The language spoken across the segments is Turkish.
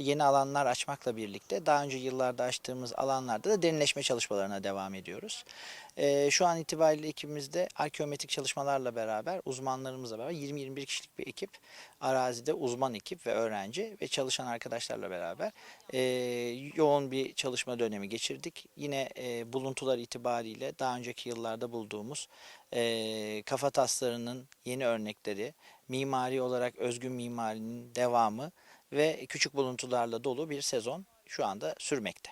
yeni alanlar açmakla birlikte daha önce yıllarda açtığımız alanlarda da derinleşme çalışmalarına devam ediyoruz. Ee, şu an itibariyle ekibimizde arkeometrik çalışmalarla beraber uzmanlarımızla beraber 20-21 kişilik bir ekip arazide uzman ekip ve öğrenci ve çalışan arkadaşlarla beraber e, yoğun bir çalışma dönemi geçirdik. Yine e, buluntular itibariyle daha önceki yıllarda bulduğumuz e, kafa taslarının yeni örnekleri, mimari olarak özgün mimarinin devamı ve küçük buluntularla dolu bir sezon şu anda sürmekte.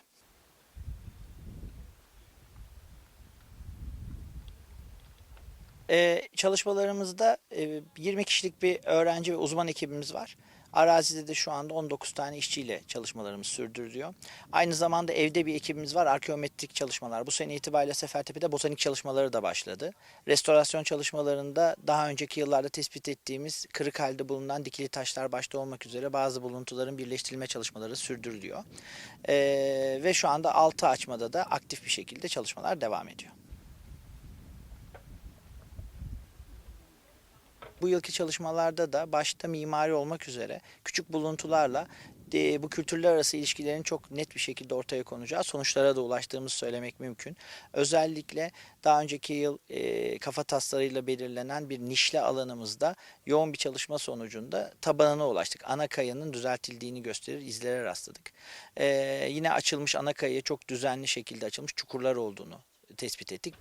Ee, çalışmalarımızda e, 20 kişilik bir öğrenci ve uzman ekibimiz var. Arazide de şu anda 19 tane işçiyle çalışmalarımız sürdürülüyor. Aynı zamanda evde bir ekibimiz var. Arkeometrik çalışmalar. Bu sene itibariyle Sefertepe'de botanik çalışmaları da başladı. Restorasyon çalışmalarında daha önceki yıllarda tespit ettiğimiz kırık halde bulunan dikili taşlar başta olmak üzere bazı buluntuların birleştirilme çalışmaları sürdürülüyor. Ee, ve şu anda 6 açmada da aktif bir şekilde çalışmalar devam ediyor. Bu yılki çalışmalarda da başta mimari olmak üzere küçük buluntularla bu kültürler arası ilişkilerin çok net bir şekilde ortaya konacağı sonuçlara da ulaştığımızı söylemek mümkün. Özellikle daha önceki yıl e, kafa taslarıyla belirlenen bir nişli alanımızda yoğun bir çalışma sonucunda tabanına ulaştık. Ana kayanın düzeltildiğini gösterir izlere rastladık. E, yine açılmış ana kayaya çok düzenli şekilde açılmış çukurlar olduğunu tespit ettik.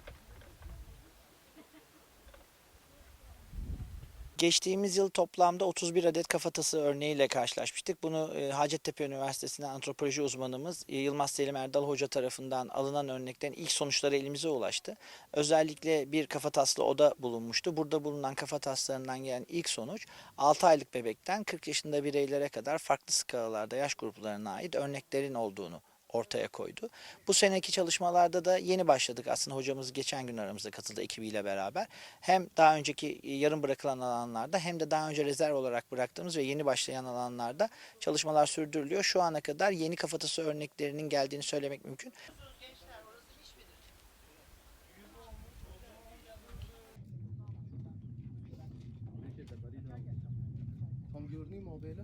Geçtiğimiz yıl toplamda 31 adet kafatası örneğiyle karşılaşmıştık. Bunu e, Hacettepe Üniversitesi'nden antropoloji uzmanımız e, Yılmaz Selim Erdal Hoca tarafından alınan örneklerin ilk sonuçları elimize ulaştı. Özellikle bir kafataslı oda bulunmuştu. Burada bulunan kafataslarından gelen ilk sonuç 6 aylık bebekten 40 yaşında bireylere kadar farklı skalalarda yaş gruplarına ait örneklerin olduğunu ortaya koydu. Bu seneki çalışmalarda da yeni başladık aslında hocamız geçen gün aramızda katıldı ekibiyle beraber. Hem daha önceki e, yarım bırakılan alanlarda hem de daha önce rezerv olarak bıraktığımız ve yeni başlayan alanlarda çalışmalar sürdürülüyor. Şu ana kadar yeni kafatası örneklerinin geldiğini söylemek mümkün. Tam görünüyor mu o böyle?